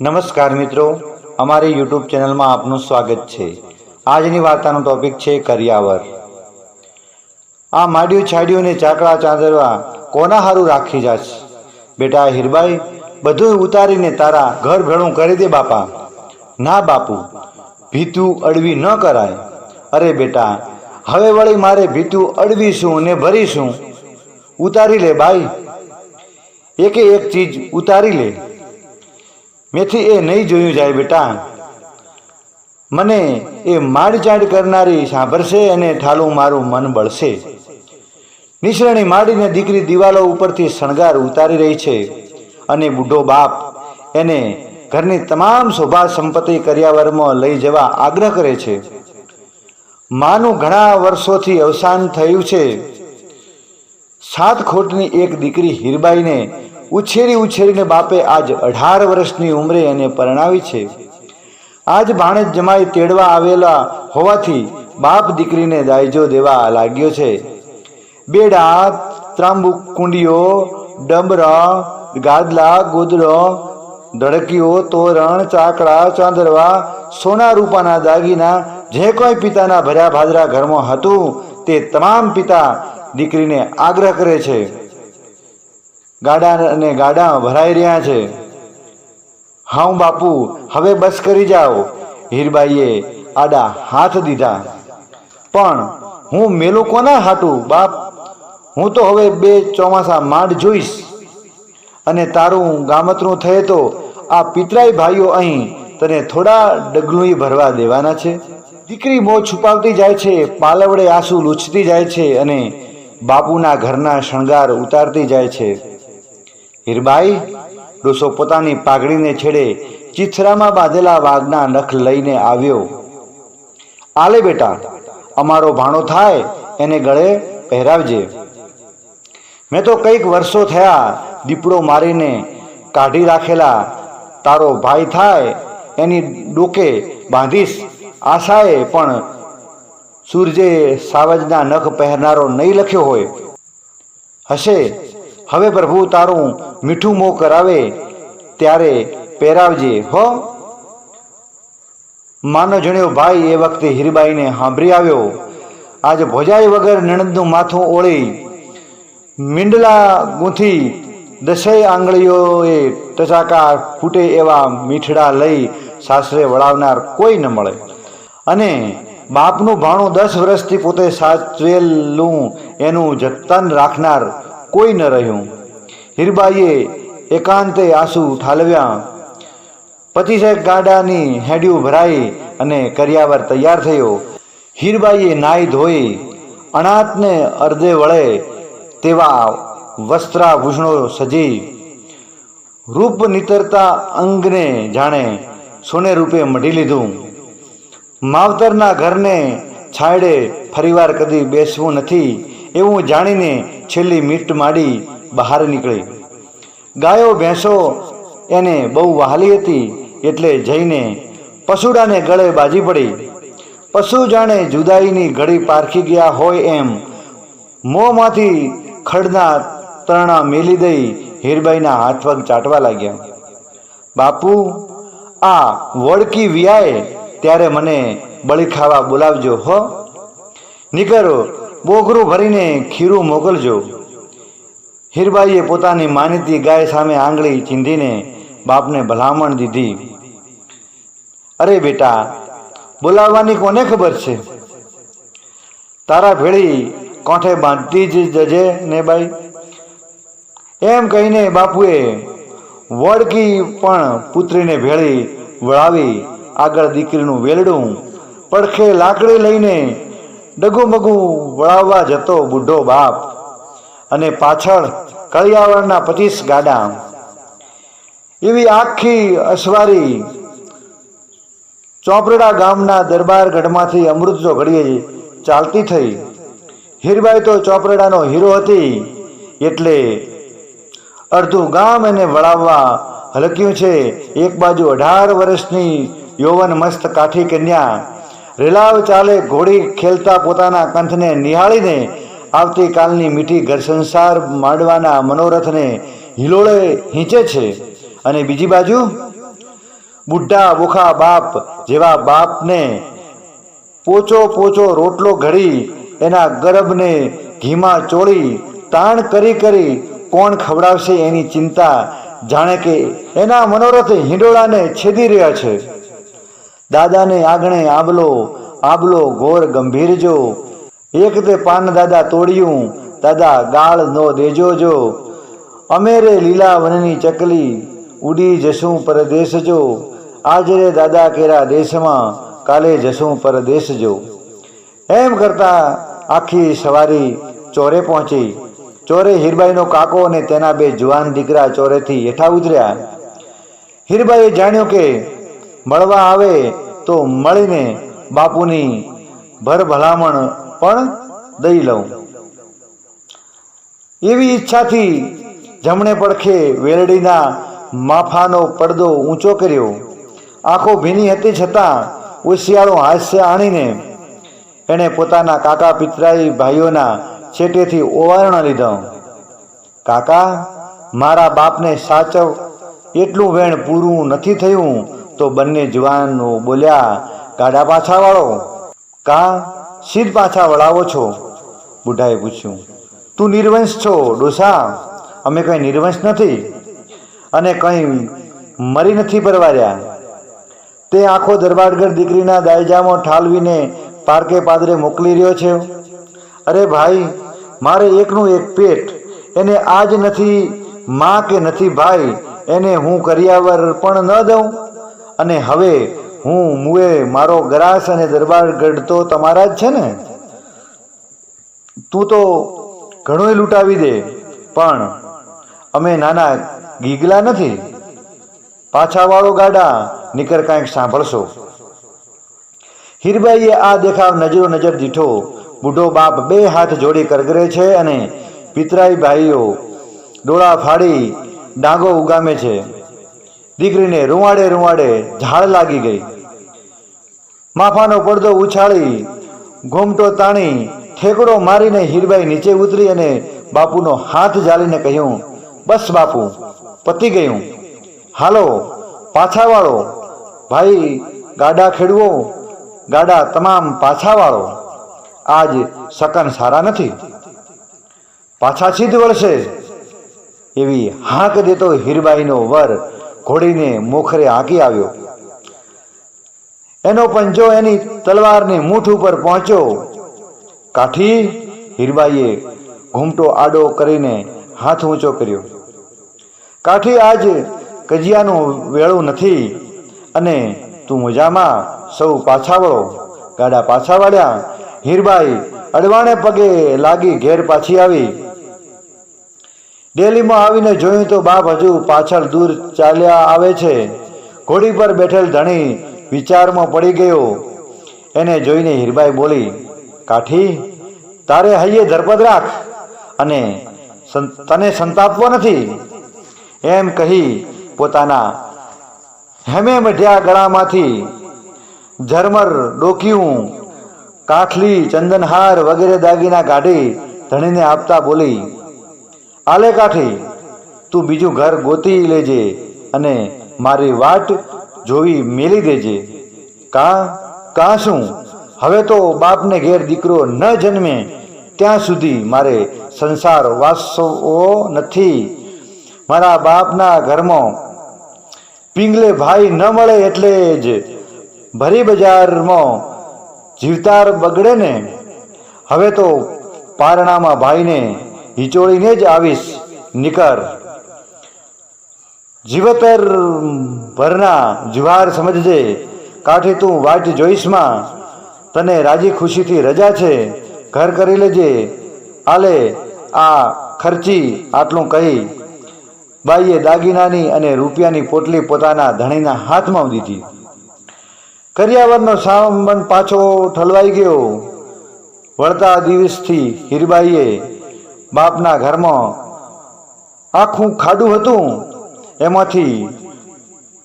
નમસ્કાર મિત્રો, અમારી યુટ્યુબ ચેનલમાં આપનું સ્વાગત છે. આજની વાર્તાનો ટોપિક છે કરિયાવર. આ માડ્યું છાડ્યું ને ચાકડા ચાંદરવા કોના હારું રાખી જાશ? બેટા હીરબાઈ બધું ઉતારીને તારા ઘર ભેણું કરી દે બાપા. ના બાપુ, ભીતું અડવી ન કરાય. અરે બેટા, હવે વળી મારે ભીતું અડવીશું ને ભરીશું? ઉતારી લે ભાઈ એકે એક ચીજ ઉતારી લે. મેથી એ નહીં જોયું જાય બેટા. મને એ માડચાડ કરનારી સાંભળશે અને ઠાલું મારું મન બળશે. નિશ્રણી માડીને દીકરી દિવાલો ઉપરથી શણગાર ઉતારી રહી છે અને બુઢો બાપ એને ઘરની તમામ શોભા સંપત્તિ કર્યાવરમાં લઈ જવા આગ્રહ કરે છે. માનું ઘણા વર્ષોથી અવસાન થયું છે. સાત ખોટની એક દીકરી હીરબાઈને ઉછેરી ઉછેરીને બાપે આજ અઢાર વર્ષની ઉંમરે એને પરણાવી છે. આજ ભાણેજ જમાઈ તેડવા આવેલા હોવાથી બાપ દીકરીને દાયજો દેવા લાગ્યો છે. બેડા ત્રાંબુ કુંડીઓ ડમરા, ગાદલા, ગોદડો, ધડકીઓ, તોરણ, ચાકડા, ચાંદરવા, સોના રૂપાના દાગીના, જે કોઈ પિતાના ભર્યા ભાદરા ઘરમાં હતું તે તમામ પિતા દીકરીને આગ્રહ કરે છે. ગાડા અને ગાડા ભરાઈ રહ્યા છે. હાઉ બાપુ, હવે બસ કરી જાઓ. હીરબાઈએ આડા હાથ દીધા. પણ હું મેલું કોના હાટું, બાપ? હું તો હવે બે ચોમાસા માંડ જોઈશ. અને તારું ગામતરું થયે તો આ પિતરાઈ ભાઈઓ અહીં તને થોડા ડગલું ભરવા દેવાના છે? દીકરી મો છુપાવતી જાય છે, પાલવડે આંસુ લૂછતી જાય છે અને બાપુના ઘરના શણગાર ઉતારતી જાય છે. હીરબાઈ, ડોસો પોતાની પાઘડીને છેડે ચિથરામાં બાંધેલા વાઘના નખ લઈને આવ્યો. આલે બેટા, અમારો ભાણો થાય, એને ગળે પહેરાવજે. મેં તો કંઈક વર્ષો થયા દીપડો મારીને કાઢી રાખેલા તારો ભાઈ થાય, એની ડોકે બાંધીશ. આશાએ પણ સૂરજે સાવજના નખ પહેરનારો નહીં લખ્યો હોય. હશે હવે પ્રભુ તારું મીઠું મોં કરાવે ત્યારે પહેરાવજે, હો. માનો જણ્યો ભાઈ એ વખતે હીરબાઈને સાંભળી આવ્યો. આજે ભોજાઈ વગર નણંદનું માથું ઓળી મીંડલા ગૂંથી દસેય આંગળીઓએ ટચાકા ફૂટે એવા મીઠડા લઈ સાસરે વળાવનાર કોઈ ન મળે. અને બાપનું ભાણું દસ વર્ષથી પોતે સાચવેલું એનું જતન રાખનાર કોઈ ન રહ્યું. હીરબાઈએ એકાંતે આંસુ ઠાલવ્યા. પચીસેક ગાડાની હેડિયું ભરાઈ અને કરિયાવર તૈયાર થયો. હીરબાઈએ નાઈ ધોઈ અનાથને અર્ધે વળે તેવા વસ્ત્રાભૂષણો સજી. રૂપ નિતરતા અંગને જાણે સોને રૂપે મઢી લીધું. માવતરના ઘરને છાંયડે ફરીવાર કદી બેસવું નથી એવું જાણીને છેલ્લી મીટ માડી બહાર નીકળી. ગાયો, ભેંસો એને બહુ વહાલી હતી એટલે જઈને પશુડાને ગળે બાજી પડી. પશુ જાણે જુદાઈની ઘડી પારખી ગયા હોય એમ મોંમાંથી ખડના તરણા મેલી દઈ હીરબાઈના હાથ પગ ચાટવા લાગ્યા. બાપુ, આ વળકી વિયાએ ત્યારે મને બળી ખાવા બોલાવજો હો. નીકળો બોગરું ભરીને ખીરું મોકલજો. હીરબાઈએ પોતાની માનીતી ગાય સામે આંગળી ચીંધીને બાપને ભલામણ દીધી. અરે બેટા, બોલાવવાની કોને ખબર છે? તારા ભેળી કોઠે બાંધતી જ જજે ને બાઈ? એમ કહીને બાપુએ વડકી પણ પુત્રીને ભેળી વળાવી આગળ દીકરીનું વેલડું પડખે લાકડી લઈને ડગુમગુ વળાવવા જતો બુઢો બાપ અને પાછળ કળિયાવળના પચીસ ગાડા. એવી આખી અસવારી ચોપરડા ગામના દરબારગઢમાંથી અમૃતજો ઘડીએ ચાલતી થઈ. હીરબાઈ તો ચોપરડાનો હીરો હતી એટલે અડધું ગામ એને વળાવવા હલક્યું છે. એક બાજુ અઢાર વર્ષની યૌવન મસ્ત કાઠી કન્યા રેલાવ ચાલે, ઘોડી ખેલતા પોતાના કંઠને નિહાળીને આવતીકાલની મીઠી ઘર સંસાર માંડવાના મનોરથને હિલોળે હીંચે છે. અને બીજી બાજુ? બુઢા બોખા બાપ જેવા બાપને પોચો પોચો રોટલો ઘડી, એના ગરબને ઘીમાં ચોળી, તાણ કરી કરી કોણ ખવડાવશે એની ચિંતા જાણે કે એના મનોરથ હિંડોળાને છેદી રહ્યા છે. દાદાને આંગણે આબલો આબલો ઘોર ગંભીર જો. એક તે પાન દાદા તોડ્યું, દાદા ગાળ નો દેજો જો. અમેરે લીલા વનની ચકલી, ઉડી જશું પરદેશ જો. આજે દાદા કેરા દેશમાં, કાલે જશું પરદેશ જો. એમ કરતા આખી સવારી ચોરે પહોંચી. ચોરે હીરબાઈનો કાકો અને તેના બે જુવાન દીકરા ચોરેથી હેઠા ઉતર્યા. હીરબાઈએ જાણ્યું કે મળવા આવે તો મળીને બાપુની ભર ભલામણ પણ દઈ લઉં. એવી ઈચ્છાથી જમણે પડખે વેલડીના માફાનો પડદો ઊંચો કર્યો. આંખો ભીની હતી છતાં ઉશિયાળું હાસ્ય આણીને એણે પોતાના કાકા પિતરાઈ ભાઈઓના છેટેથી ઓવારણ લીધો. કાકા, મારા બાપને સાચવ. એટલું વેણ પૂરું નથી થયું તો બંને જવાનો બોલ્યા ગાડા પાછા વાળો. કા? સીધ પાછા વળાવો છો? બુઢાએ પૂછ્યું. તું નિર્વંશ છો, ડોસા. અમે કંઈ નિર્વંશ નથી અને કંઈ મરી નથી પરવાર્યા. તે આખો દરબારગઢ દીકરીના દાયજામાં ઠાલવીને પારકે પાદરે મોકલી રહ્યો છે? અરે ભાઈ, મારે એકનું એક પેટ. એને આજ નથી, માં કે નથી ભાઈ, એને હું કરિયાવર પણ ન દઉં. અને હવે હું મુએ મારો ગરાસ અને દરબારગઢ તો તમારા જ છે ને? તું તો ઘણું લૂંટાવી દે, પણ અમે નાના ગીગલા નથી. પાછા વાળો ગાડા નીકર કાંઈક સાંભળશો. હીરબાઈએ આ દેખાવ નજરો નજર દીઠો બુઢો બાપ બે હાથ જોડી કરગરે છે અને પિતરાઈ ભાઈઓ ડોળા ફાડી ડાંગો ઉગામે છે. દીકરીને રૂવાડે રૂવાડે ઝાડ લાગી ગઈ. માફાનો પડદો ઉછાળી, ઘૂમટો તાણી, ઠેકડો મારીને હીરબાઈ નીચે ઉતરી અને બાપુનો હાથ જાળીને કહ્યું, બસ બાપુ, પતી ગયું. હાલો પાછા વાળો ભાઈ, ગાડા ખેડવો. ગાડા તમામ પાછા વાળો આજ સકન સારા નથી. પાછા સીધ વળશે. એવી હાંક દેતો હીરબાઈનો વર ઘોડીને મોખરે હાંકી આવ્યો. એનો પંજો એની તલવારની મૂઠ ઉપર પહોંચ્યો, કાઠી હીરબાઈએ ઘૂમટો આડો કરીને હાથ ઊંચો કર્યો. કાઠી આજ કજિયાનું વેળું નથી અને તું મજામાં સૌ પાછા વળો. ગાડા પાછા વાળ્યા. હીરબાઈ અડવાણે પગે લાગી ઘેર પાછી આવી. ડેલીમાં આવીને જોયું તો બાપ હજુ પાછળ દૂર ચાલ્યા આવે છે. ઘોડી પર બેઠેલ ધણી વિચારમાં પડી ગયો. એને જોઈને હીરબાઈ બોલી, કાઠી, તારે હૈયે ધરપદ રાખ અને તને સંતાપવો નથી. એમ કહી પોતાના હેમે મઢ્યા ગળામાંથી ઝરમર ડોકિયું, કાઠલી ચંદનહાર વગેરે દાગીના કાઢી ધણીને આપતા બોલી આલે કાઠી, તું બીજું ઘર ગોતી લેજે અને મારી વાટ જોવી મેલી દેજે. કા કા શું? હવે તો બાપને ઘેર દીકરો ન જન્મે, ત્યાં સુધી મારે સંસાર વાસવો નથી. મારા બાપના ઘરમાં પિંગલે ભાઈ ન મળે એટલે જ ભરી બજારમાં જીવતાર બગડે ને. હવે તો પારણામાં ભાઈને હિચોળીને જ આવીશ. નિકર. જીવતર ભરના જુહાર સમજજે. કાઠી તું વાટ જોઈશમાં તને રાજી ખુશીથી રજા છે. ઘર કરી લેજે. આલે, આ ખર્ચી આટલું કહી. બાઈએ દાગીનાની અને રૂપિયાની પોટલી પોતાના ધણીના હાથમાં દીધી. કરિયાવરનો સામાન પાછો ઠલવાઈ ગયો. વળતા દિવસથી હીરબાઈએ બાપના ઘરમાં આખું ખાડું હતું. એમાંથી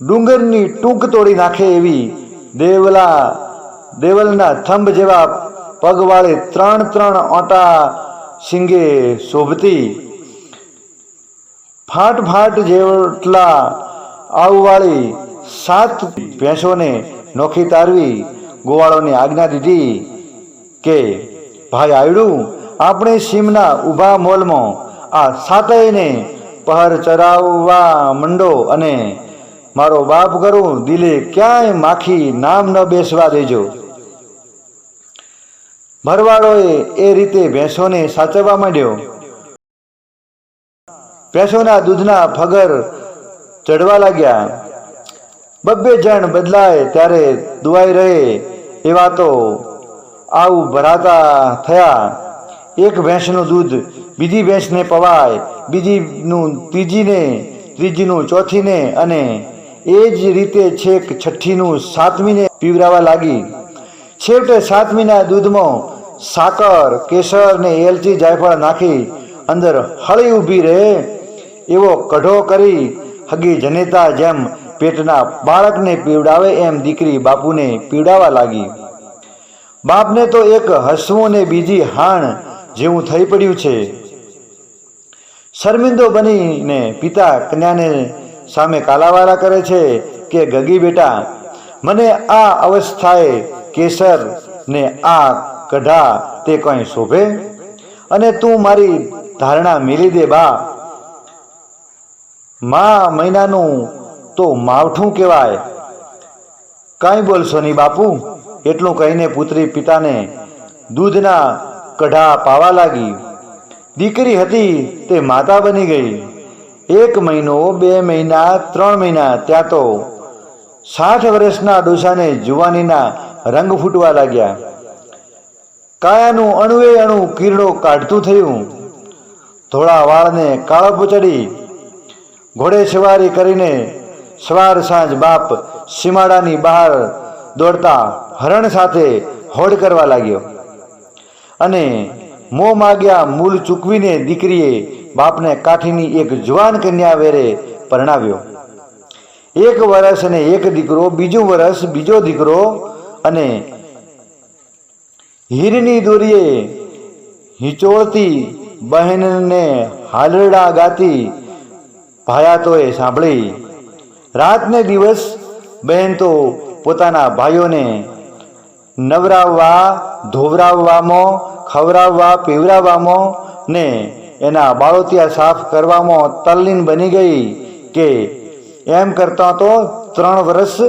ડુંગરની ટૂંક તોડી નાખે એવી દેવલા, દેવલના થંભ જેવા પગવાળી ત્રણ ત્રણ ઓટા શિંગે શોભતી. ફાટ ફાટ જેટલા આવવાળી સાત ભેંસોને નોખી તારવી, ગોવાળોની આજ્ઞા દીધી કે, ભાઈ, આયડું? આપણે સીમના ઊભા મોલમાં આ સાતયને પહર ચરાવવા મંડો અને મારો બાપ કરું દિલે ક્યાંય માખી નામ ન બેસવા દેજો. ભરવાડોએ એ રીતે ભેંસોને સાચવવા માંડ્યો. ભેંસોના દૂધના ફગર ચડવા લાગ્યા. બબ્બે જણ બદલાય ત્યારે દુવાઈ રહે એવા તો આવું ભરાતા થયા. એક ભેંસનું દૂધ, બીજી ભેંસને પવાય, બીજીનું ત્રીજીને, ત્રીજીનું ચોથીને અને એ જ રીતે છેક છઠ્ઠીનું સાતમીને પીવરાવા લાગી. છેવટે સાતમીના દૂધમાં સાકર, કેસર ને એલચી જાયફળ નાખી અંદર હળી ઊભી રહે એવો કઢો કરી હગી જનેતા જેમ પેટના બાળકને પીવડાવે એમ દીકરી બાપુને પીવડાવવા લાગી. બાપને તો એક હસવું ને બીજી હાણ જેવું થઈ પડ્યું છે. શર્મિંદો બનીને પિતા કન્યાને સામે કાલાવાલા કરે છે કે, ગગી બેટા, મને આ અવસ્થાએ કેસર ને આ કઢા તે કંઈ શોભે? અને તું મારી ધારણા મેલી દે, બા. મા મહિનાનું તો માવઠું કહેવાય. કાંઈ બોલશો નહીં બાપુ. એટલું કહીને પુત્રી પિતાને દૂધના કઢા પાવા લાગી. દીકરી હતી તે માતા બની ગઈ. એક મહિનો, બે મહિના, ત્રણ મહિના ત્યાં તો સાઠ વર્ષના ડોસાને જુવાનીના રંગ ફૂટવા લાગ્યા. કાયાનું અણુએ અણુ કિરણો કાઢતું થયું. ધોળા વાળને કાળો પૂચડી ઘોડે સવારી કરીને સવાર સાંજ બાપ સીમાડાની બહાર દોડતા હરણ સાથે હોડ કરવા લાગ્યો. અને મો માગ્યા મૂલ ચૂકવીને દીકરીએ બાપને કાઠીની એક જુવાન કન્યા વેરે પરણાવ્યો. એક વર્ષ અને એક દીકરો, બીજું વર્ષ બીજો દીકરો અને હીરની દોરીએ હિંચોળતી બહેનને હાલરડા ગાતી ભાયાતોએ સાંભળી. રાતને દિવસ બહેન તો પોતાના ભાઈઓને નવરાવવા ધોવરાવવામાં ખવડાવવા પીવરાવવામાં ને એના બાળોતિયા સાફ કરવામાં તલ્લીન બની ગઈ કે એમ કરતા તો ત્રણ વર્ષ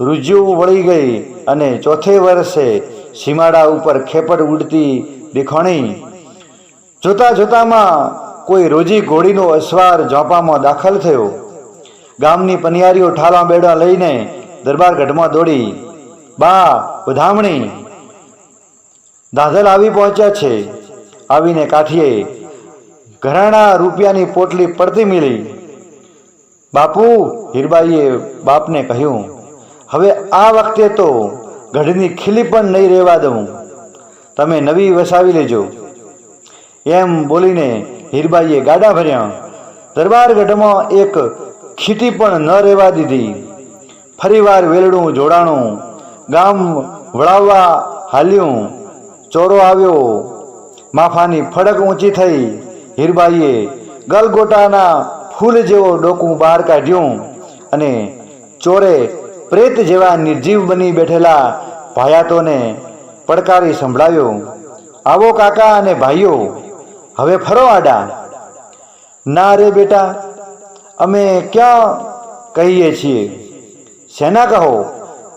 રૂજ્યુ વળી ગઈ અને ચોથે વર્ષે સીમાડા ઉપર ખેપડ ઉડતી દેખાણી. જોતા જોતામાં કોઈ રોજી ઘોડીનો અસવાર ઝોંપામાં દાખલ થયો. ગામની પનિયારીઓ ઠાલા બેડા લઈને દરબારગઢમાં દોડી. બા, વધામણી. દાદલ આવી પહોંચ્યા છે. આવીને કાઠીએ ઘરાણા રૂપિયાની પોટલી પડતી મિલી બાપુ, હીરબાઈએ બાપને કહ્યું, હવે આ વખતે તો ગઢની ખીલી પણ નહીં રહેવા દઉં. તમે નવી વસાવી લેજો. એમ બોલીને હીરબાઈએ ગાડા ભર્યા. દરબારગઢમાં એક ખીટી પણ ન રહેવા દીધી. ફરીવાર વેલડું, જોડાણું, ગામ વળાવવા હાલ્યું. ચોરો આવ્યો. માફાની ફડક ઊંચી થઈ. હીરબાઈએ ગલગોટાના ફૂલ જેવો ડોકું બહાર કાઢ્યું અને ચોરે પ્રેત જેવા નિર્જીવ બની બેઠેલા ભાયાતોને પડકારી સંભળાવ્યો આવો કાકા અને ભાઈઓ, હવે ફરો આડા. ના રે બેટા, અમે ક્યાં કહીએ છીએ? શેના કહો?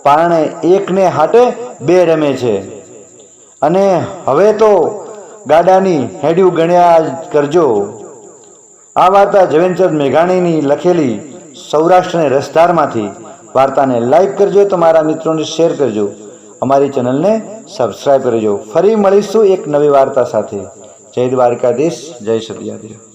પારણે એકને હાટે બે રમે છે. અને હવે તો ગાડાની હેડ્યું ગણ્યા કરજો. આ વાર્તા જવેનચંદ મેઘાણીની લખેલી સૌરાષ્ટ્રને રસધારમાંથી. વાર્તાને લાઈક કરજો, તમારા મિત્રોને શેર કરજો. અમારી ચેનલને સબસ્ક્રાઈબ કરજો. ફરી મળીશું એક નવી વાર્તા સાથે. જય દ્વારકાધીશ, જય સત્યાદેવ